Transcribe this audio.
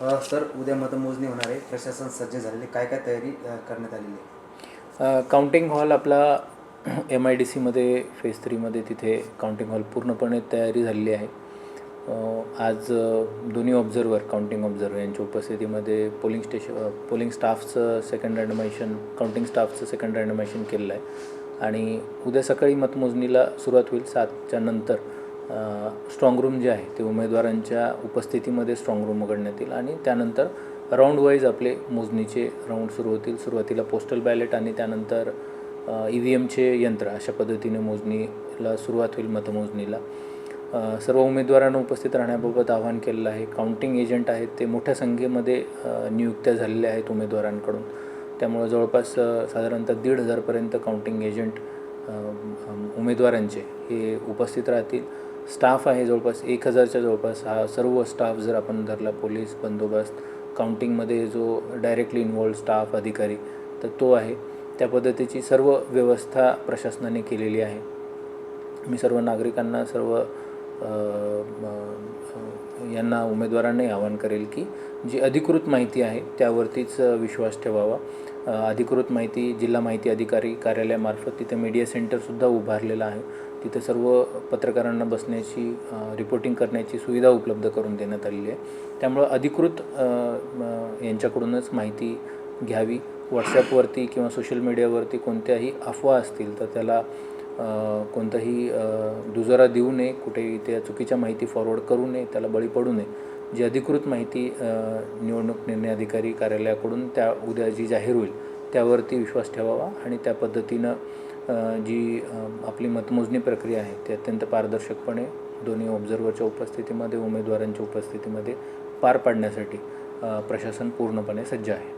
Sir उद्या मतमोजणी होणार आहे. प्रशासन सज्ज झालेले काय काय तयारी करण्यात आलेली आहे? काउंटिंग हॉल आपला एम आय डी सीमध्ये फेज थ्रीमध्ये तिथे काउंटिंग हॉल पूर्णपणे तयारी झालेली आहे. आज दोन्ही ऑब्झर्वर काउंटिंग ऑब्झर्वर यांच्या उपस्थितीमध्ये पोलिंग स्टेशन पोलिंग स्टाफचं सेकंड रँडमायशन काउंटिंग स्टाफचं सेकंड रँडमायशन केलेलं आहे. आणि उद्या सकाळी मतमोजणीला सुरुवात होईल सातच्या नंतर. स्ट्रॉंग रूम जे आहे ते उमेदवारांच्या उपस्थितीमध्ये स्ट्रॉंग रूम उघडण्यात येईल आणि त्यानंतर राऊंड वाईज आपले मोजणीचे राऊंड सुरू होतील. सुरुवातीला पोस्टल बॅलेट आणि त्यानंतर ई व्ही एमचे यंत्र अशा पद्धतीने मोजणीला सुरुवात होईल मतमोजणीला. सर्व उमेदवारांना उपस्थित राहण्याबाबत आवाहन केलेलं आहे. काउंटिंग एजंट आहेत ते मोठ्या संख्येमध्ये नियुक्त्या झालेल्या आहेत उमेदवारांकडून. त्यामुळं जवळपास साधारणतः दीड हजारपर्यंत काउंटिंग एजंट उमेदवारांचे हे उपस्थित राहतील. स्टाफ आहे जवळपास एक हजारच्या जवळपास. हा सर्व स्टाफ जर आपण धरला पोलीस बंदोबस्त काउंटिंगमध्ये जो डायरेक्टली इन्वॉल्ड स्टाफ अधिकारी तर तो आहे. त्या पद्धतीची सर्व व्यवस्था प्रशासनाने केलेली आहे. मी सर्व नागरिकांना सर्व यांना उमेदवारांनाही आवाहन करेल की जी अधिकृत माहिती आहे त्यावरतीच विश्वास ठेवावा. अधिकृत माहिती जिल्हा माहिती अधिकारी कार्यालयामार्फत तिथे मीडिया सेंटरसुद्धा उभारलेलं आहे. तिथे सर्व पत्रकारांना बसण्याची रिपोर्टिंग करण्याची सुविधा उपलब्ध करून देण्यात आलेली आहे. त्यामुळं अधिकृत यांच्याकडूनच माहिती घ्यावी. व्हॉट्सॲपवरती किंवा सोशल मीडियावरती कोणत्याही अफवा असतील तर त्याला कोणताही दुजोरा देऊ नये. कुठेही त्या चुकीच्या माहिती फॉरवर्ड करू नये. त्याला बळी पडू नये. जी अधिकृत माहिती निवडणूक निर्णय अधिकारी कार्यालयाकडून त्या उद्या जी जाहीर होईल त्यावरती विश्वास ठेवावा आणि त्या पद्धतीनं जी आपली मतमोजणी प्रक्रिया आहे ती अत्यंत पारदर्शकपणे दोन्ही ऑब्झर्वरच्या उपस्थितीमध्ये उमेदवारांच्या उपस्थितीमध्ये पार पाडण्यासाठी प्रशासन पूर्णपणे सज्ज आहे.